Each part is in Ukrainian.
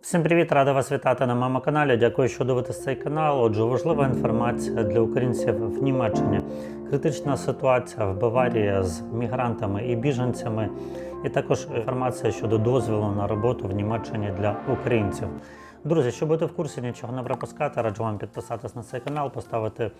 Всім привіт, рада вас вітати на моєму каналі. Дякую, що дивитесь цей канал. Отже, важлива інформація для українців в Німеччині. Критична ситуація в Баварії з мігрантами і біженцями, і також інформація щодо дозволу на роботу в Німеччині для українців. Друзі, щоб бути в курсі, нічого не пропускати, раджу вам підписатись на цей канал, поставити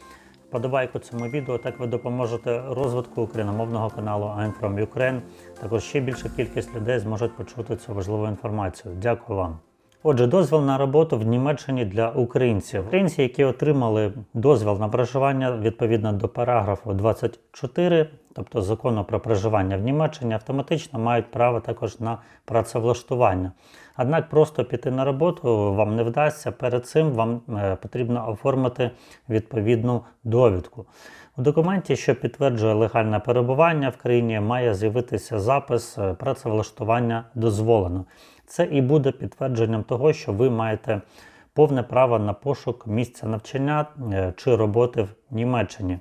вподобайку цьому відео. Так ви допоможете розвитку україномовного каналу I'm from Ukraine. Також ще більша кількість людей зможуть почути цю важливу інформацію. Дякую вам. Отже, дозвіл на роботу в Німеччині для українців. Українці, які отримали дозвіл на проживання відповідно до параграфу 24, тобто закону про проживання в Німеччині, автоматично мають право також на працевлаштування. Однак просто піти на роботу вам не вдасться. Перед цим вам е, потрібно оформити відповідну довідку. У документі, що підтверджує легальне перебування в країні, має з'явитися запис е, працевлаштування дозволено. Це і буде підтвердженням того, що ви маєте повне право на пошук місця навчання е, чи роботи в Німеччині.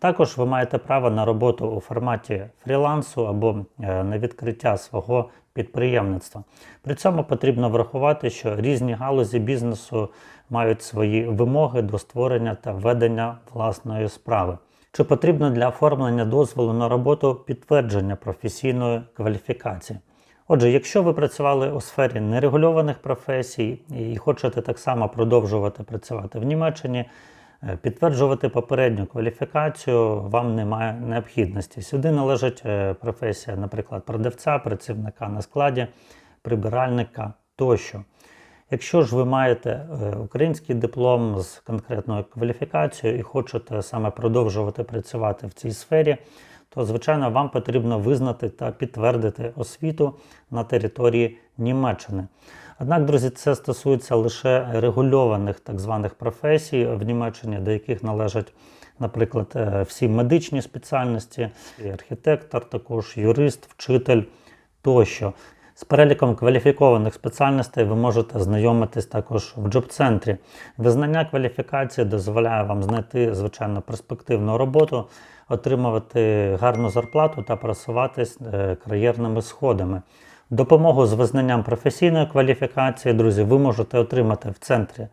Також ви маєте право на роботу у форматі фрілансу або е, на відкриття свого підприємництва. При цьому потрібно врахувати, що різні галузі бізнесу мають свої вимоги до створення та ведення власної справи. Чи потрібно для оформлення дозволу на роботу підтвердження професійної кваліфікації? Отже, якщо ви працювали у сфері нерегульованих професій і хочете так само продовжувати працювати в Німеччині, е, підтверджувати попередню кваліфікацію вам немає необхідності. Сюди належить е, професія, наприклад, продавця, працівника на складі, прибиральника тощо. Якщо ж ви маєте е, український диплом з конкретною кваліфікацією і хочете саме продовжувати працювати в цій сфері, то звичайно вам потрібно визнати та підтвердити освіту на території Німеччини. Однак, друзі, це стосується лише регульованих так званих професій в Німеччині, до яких належать, наприклад, е, всі медичні спеціальності, архітектор, також юрист, вчитель тощо. З переліком кваліфікованих спеціальностей ви можете знайомитись також в джоб-центрі. Визнання кваліфікації дозволяє вам знайти звичайно перспективну роботу, отримувати гарну зарплату та просуватись е, кар'єрними сходами. Допомогу з визнанням професійної кваліфікації, друзі, ви можете отримати в центрі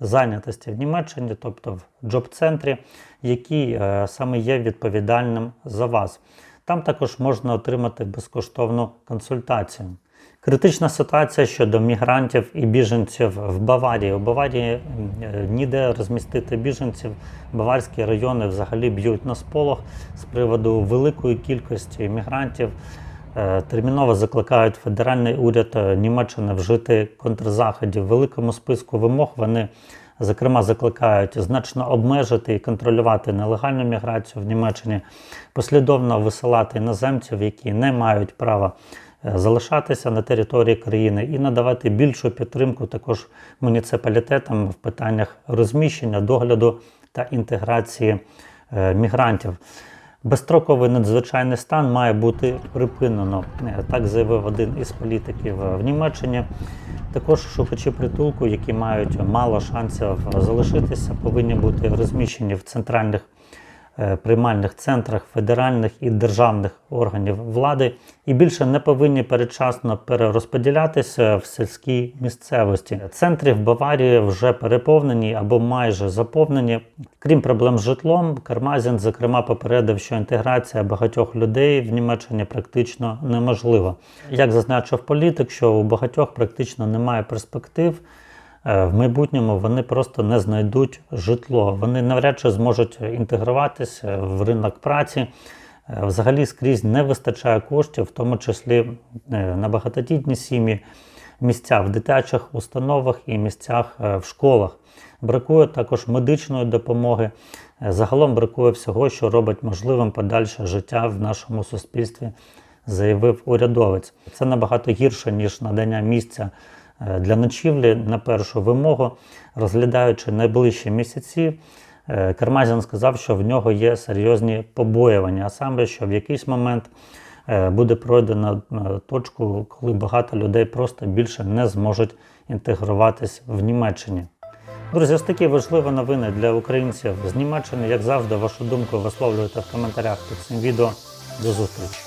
зайнятості в Німеччині, тобто в джоб-центрі, який е, саме є відповідальним за вас. Там також можна отримати безкоштовну консультацію. Критична ситуація щодо мігрантів і біженців в Баварії. У Баварії е, ніде розмістити біженців. Баварські райони взагалі б'ють на сполох з приводу великої кількості мігрантів. Е, Терміново закликають федеральний уряд е, Німеччини вжити контрзаходів. В великому списку вимог вони, зокрема, закликають значно обмежити і контролювати нелегальну міграцію в Німеччині, послідовно висилати іноземців, які не мають права залишатися на території країни, і надавати більшу підтримку також муніципалітетам в питаннях розміщення, догляду та інтеграції е, мігрантів. Безстроковий надзвичайний стан має бути припинено. Е, Так заявив один із політиків в Німеччині. Також шукачі притулку, які мають мало шансів залишитися, повинні бути розміщені в центральних е, приймальних центрах федеральних і державних органів влади і більше не повинні передчасно перерозподілятися в сільській місцевості. Центри в Баварії вже переповнені або майже заповнені. Крім проблем з житлом, Кармазін, зокрема, попередив, що інтеграція багатьох людей в Німеччині практично неможлива. Як зазначив політик, що у багатьох практично немає перспектив. Е, В майбутньому вони просто не знайдуть житло. Вони навряд чи зможуть інтегруватися в ринок праці. Е, Взагалі скрізь не вистачає коштів, в тому числі е, на багатодітні сім'ї, місця в дитячих установах і місцях е, в школах. Бракує також медичної допомоги. Е, Загалом бракує всього, що робить можливим подальше життя в нашому суспільстві, заявив урядовець. Це набагато гірше, ніж надання місця е, для ночівлі на першу вимогу, розглядаючи найближчі місяці. е, Кармазін сказав, що в нього є серйозні побоювання, а саме, що в якийсь момент е, буде пройдено е, точку, коли багато людей просто більше не зможуть інтегруватись в Німеччині. Друзі, ось такі важливі новини для українців з Німеччини. Як завжди, вашу думку висловлюйте в коментарях під цим відео. До зустрічі!